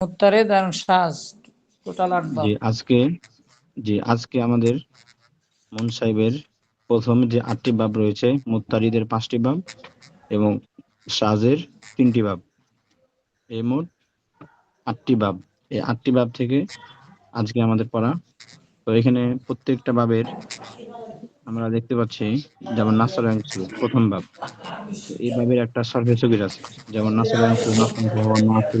মুত্তারিদ আর শাজ total আট বাব জি আজকে জি আজকে আমাদের মন সাহেবের প্রথম যে আটটি বাব রয়েছে মুত্তারিদের পাঁচটি বাব এবং সাজের তিনটি বাব এই মোট আটটি বাব এই আটটি বাব থেকে আজকে আমাদের পড়া। তো এখানে প্রত্যেকটা বাবের আমরা দেখতে পাচ্ছি যেমন নাসর অংশ প্রথম বাব এই বাবের একটা সর্ভে সগির আছে যেমন নাসর অংশ নাসর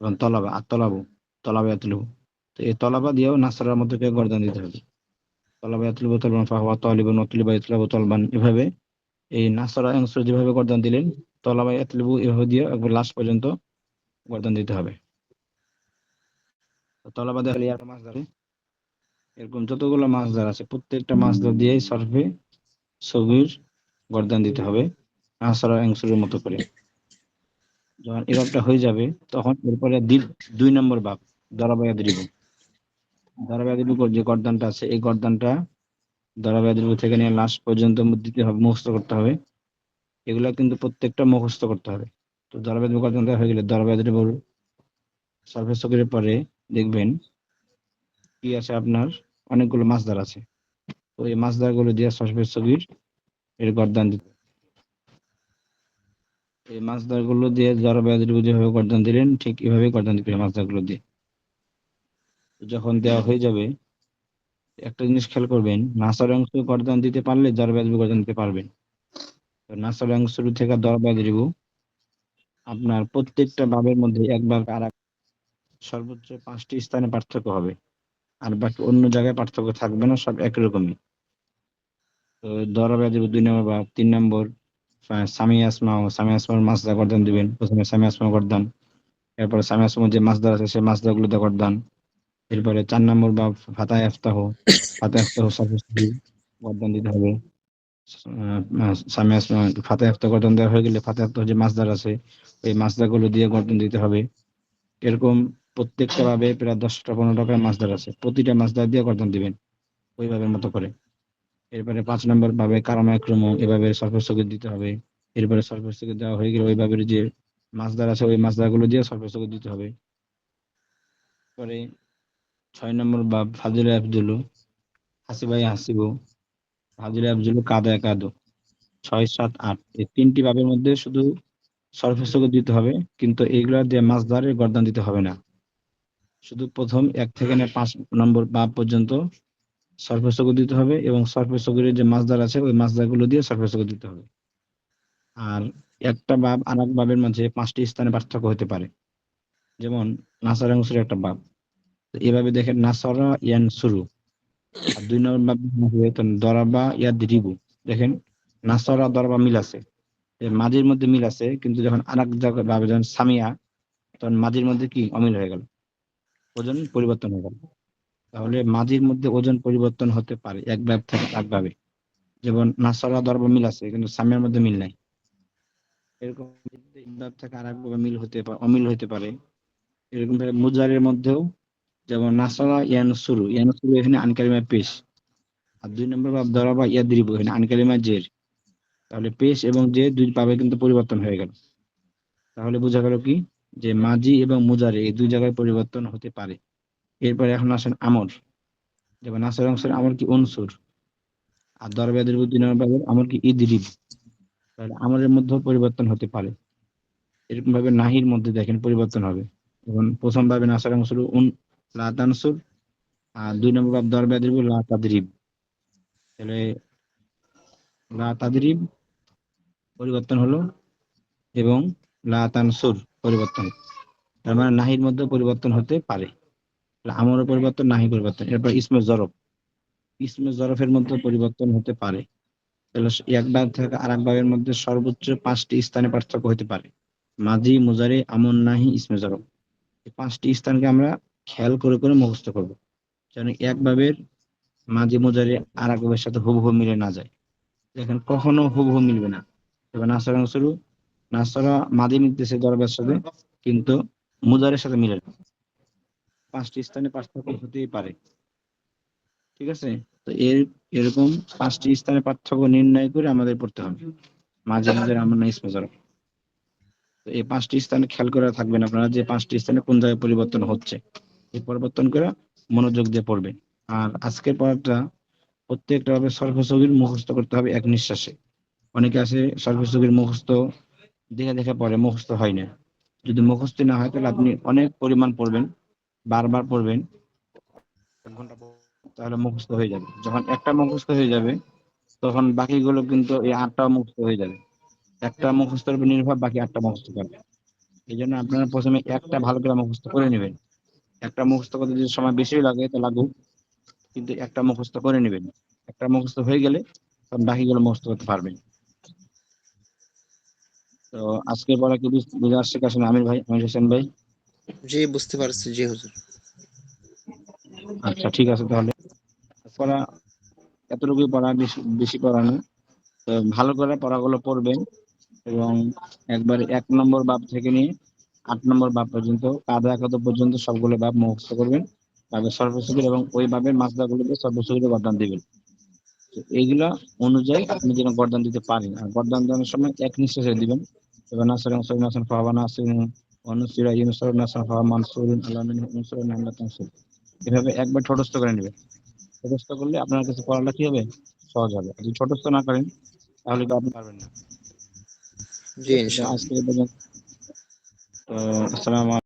এবং তলাবা, আর তলাবু তলাবা এতলু তো এই তলাবা দিয়েও নাসারার মধ্যে গর্দান দিতে হবে তলাবা ইয়াতলুবু তলবান ফাহুয়া তালিবুন ওয়া তালিবা তলবান এভাবে এই নাসরা অংশ যেভাবে গর্দান দিলেন তলাবা ইয়াতলুবু এভাবে দিয়ে একবার লাস্ট পর্যন্ত গর্দান দিতে হবে। তলাবা দেখালে মাছ ধরে। এরকম যতগুলো মাছ ধর আছে, প্রত্যেকটা মাছ ধর দিয়ে সর্ফে সবির গর্দান দিতে হবে, নাসরা অংশের মতো করে। যখন এভাবটা হয়ে যাবে, তখন এরপরে দুই নম্বর বাপ দরাবায়া দ্রিব দরাবায়াদির উপর যে গর্দানটা আছে, এই গর্দানটা দরাবায়াদির উপর থেকে নিয়ে লাস্ট পর্যন্ত দিতে হবে, মুখস্থ করতে হবে। এগুলা কিন্তু প্রত্যেকটা মুখস্থ করতে হবে। তো দরাবায়াদির গর্দানটা হয়ে গেলে দরাবায়াদির উপর সার্ভে সকিরের পরে দেখবেন কি আছে আপনার, অনেকগুলো মাছদার আছে। তো এই মাছদারগুলো দিয়ে সার্ভে সকির এর গর্দান দিতে এই মাছদারগুলো দিয়ে দরাবায়াদির উপর যেভাবে গর্দান দিলেন, ঠিক এভাবে গর্দান দিতে হবে মাছদারগুলো দিয়ে। যখন দেওয়া হয়ে যাবে, একটা জিনিস খেয়াল করবেন, নাসার অংশ গর্দান দিতে পারলে দরবাদ গর্দান দিতে পারবেন। তো নাসার অংশ থেকে দরবাদ রিবু আপনার প্রত্যেকটা বাবের মধ্যে একবার আর সর্বোচ্চ পাঁচটি স্থানে পার্থক্য হবে। আর বাকি অন্য জায়গায় পার্থক্য থাকবে না, সব একই রকমই। তো দরবাদ রিবু দুই নম্বর বা তিন নম্বর সামি আসমা সামি আসমার মাছদা গর্দান দিবেন। প্রথমে সামি আসমা গর্দান, এরপরে সামি আসমা যে মাছদা আছে, সেই মাছদা গুলো গর্দান। এরপরে চার নম্বর বা ফাতায় আফতাহ ফাতায় আফতাহ সাফিসি গর্দান দিতে হবে। সামনে ফাতায় আফতাহ গর্দান দেওয়া হয়ে গেলে ফাতায় আফতাহ যে মাছদার আছে, ওই মাছদারগুলো দিয়ে গর্দান দিতে হবে। এরকম প্রত্যেকটা ভাবে প্রায় দশটা পনেরো টাকার মাছদার আছে, প্রতিটা মাছদার দিয়ে গর্দান দিবেন, ওইভাবে মতো করে। এরপরে পাঁচ নম্বর, ভাবে কারামা ক্রম এভাবে সর্বস্থগিত দিতে হবে। এরপরে সর্বস্থগিত দেওয়া হয়ে গেলে ওইভাবে যে মাছদার আছে, ওই মাছদারগুলো দিয়ে সর্বস্থগিত দিতে হবে। পরে ছয় নম্বর বাব ফাজিল আফজুলু, হাসিবাই হাসিবু, ফাজিল আফজুলু কাদা কাদো। ছয়, সাত, আট, এই তিনটি বাবের মধ্যে শুধু সর্বস্থক দিতে হবে, কিন্তু এইগুলা দিয়ে মাছ ধরে গর্দান দিতে হবে না। শুধু প্রথম এক থেকে পাঁচ নম্বর বাব পর্যন্ত সর্বস্থক দিতে হবে এবং সর্বস্থকের যে মাছদার আছে, ওই মাছদারগুলো দিয়ে সর্বস্থক দিতে হবে। আর একটা বাব আর এক বাবের মাঝে পাঁচটি স্থানে পার্থক্য হতে পারে। যেমন, নাসার অংশের একটা বাব। এভাবে দেখেন, নাসরা ইয়ান শুরু। আর দুই নম্বর দরাবা ইয়াদ রিবু। দেখেন, নাসরা দরাবা মিল আছে। মাঝির মধ্যে মিল আছে, কিন্তু যখন আর এক ভাবে যখন সামিয়া, তখন মাঝির মধ্যে কি? অমিল হয়ে গেল। ওজন পরিবর্তন হয়ে গেল। তাহলে মাঝির মধ্যে ওজন পরিবর্তন হতে পারে, এক ভাব থেকে এক একভাবে যেমন নাসরা দরবা মিল আছে, কিন্তু সামিয়ার মধ্যে মিল নাই। এরকম এক থেকে আর একভাবে মিল হতে পারে অমিল হতে পারে। এরকম ভাবে মুজারের মধ্যেও, যেমন নাসারা ইয়ানসুরু ইয়ানসুরু এখানে আনকালিমা পেশ। আর দুই নম্বর বাব দরাবা ইয়াদ্রিব, এখানে আনকালিমা জের। তাহলে পেশ এবং যে দুই পাবে কিন্তু পরিবর্তন হয়ে গেল। তাহলে বোঝা গেল কি? যে মাজি এবং মুজারে এই দুই জায়গায় পরিবর্তন হতে পারে। এরপরে এখন আসেন আমর। যেমন নাসার অংশের আমর কি অনসুর, আর দরবাদের বাবের আমর কি ইদরিব। তাহলে আমরের মধ্যেও পরিবর্তন হতে পারে। এরকম ভাবে নাহির মধ্যে দেখেন পরিবর্তন হবে। এবং প্রথম ভাবে নাসার অংশের লা তানসুর আর দুই নম্বর বাব দরবে দিব লা তাহলে লা পরিবর্তন হলো এবং লা তানসুর পরিবর্তন। তার মানে নাহির মধ্যে পরিবর্তন হতে পারে। আমরের পরিবর্তন নাহি পরিবর্তন এরপর ইসমে জরফ। ইসমে জরফের মধ্যে পরিবর্তন হতে পারে। তাহলে এক ভাগ থেকে আর এক ভাগের মধ্যে সর্বোচ্চ পাঁচটি স্থানে পার্থক্য হতে পারে। মাজি মুজারে আমন নাহি ইসমে জরব এই পাঁচটি স্থানকে আমরা খেয়াল করে করে মুখস্থ করব। যেন এক ভাবের মাঝে মুজারে আর এক ভাবের সাথে হুবহু মিলে না যায়। দেখেন কখনো হুবহু মিলবে না। এবার নাসরা নাসরা মাদি মিলতেছে জরবের সাথে কিন্তু মুজারের সাথে মিলে না। পাঁচটি স্থানে পার্থক্য হতেই পারে। ঠিক আছে? তো এর, এরকম পাঁচটি স্থানে পার্থক্য নির্ণয় করে আমাদের পড়তে হবে। মাঝে মাঝে আমরা না ইসমে তো এই পাঁচটি স্থানে খেয়াল করে থাকবেন আপনারা যে পাঁচটি স্থানে কোন জায়গায় পরিবর্তন হচ্ছে। এই পরিবর্তন করে মনোযোগ দিয়ে পড়বেন। আর আজকের পড়াটা প্রত্যেকটা ভাবে সর্বসগীর মুখস্থ করতে হবে এক নিঃশ্বাসে। অনেকে আছে সর্বসগীর মুখস্থ দেখে দেখে পড়ে মুখস্থ হয় না। যদি মুখস্থ না হয় তাহলে আপনি অনেক পরিমাণ পড়বেন। বারবার পড়বেন এক ঘণ্টা তাহলে মুখস্থ হয়ে যাবে। যখন একটা মুখস্থ হয়ে যাবে তখন বাকিগুলো কিন্তু এই আটটা মুখস্থ হয়ে যাবে। একটা মুখস্থের উপর নির্ভর বাকি আটটা মুখস্থ করবে। এই জন্য আপনারা প্রথমে একটা ভালো করে মুখস্থ করে নেবেন। একটা মুখস্থ করতে যদি সময় বেশি লাগে তো লাগুক কিন্তু একটা মুখস্থ করে নেবেন। একটা মুখস্থ হয়ে গেলে তখন বাকিগুলো মুখস্থ করতে পারবেন। তো আজকে পড়া কি বুঝ- আসছে কাশিন আমির ভাই আমির হোসেন ভাই জি, বুঝতে পারছি, জি, হুজুর। আচ্ছা ঠিক আছে তাহলে। পড়া, এতটুকুই পড়া, বেশি পড়া না। ভালো করে পড়াগুলো পড়বেন এবং একবারে এক নম্বর বাপ থেকে নিয়ে আট নম্বর বাপ পর্যন্ত, কাদা একাদ পর্যন্ত সবগুলো বাপ মুখস্থ করবেন। তারপর সর্বসুখের এবং ওই বাপের মাসলাগুলোকে সর্বসুখের গরদান দিবেন। এইগুলা অনুযায়ী আপনি যেন গরদান দিতে পারেন। আর গরদান দেওয়ার সময় এক নিঃশ্বাসে দিবেন। এবার নাসর নাসর নাসর ফাওয়া নাসর অনুসিরা ইউনুসর নাসর ফাওয়া মানসুর আল্লাহ ইউনুসর নামলা তানসুর। এভাবে একবার ঠোঁটস্থ করে নেবে। ঠোঁটস্থ করলে আপনার কাছে পড়াটা কি হবে? সহজ হবে। যদি ঠোঁটস্থ না করেন তাহলে তো আপনি পারবেন না। জি ইনশাআল্লাহ। আজকে পর্যন্ত তো আসসালামু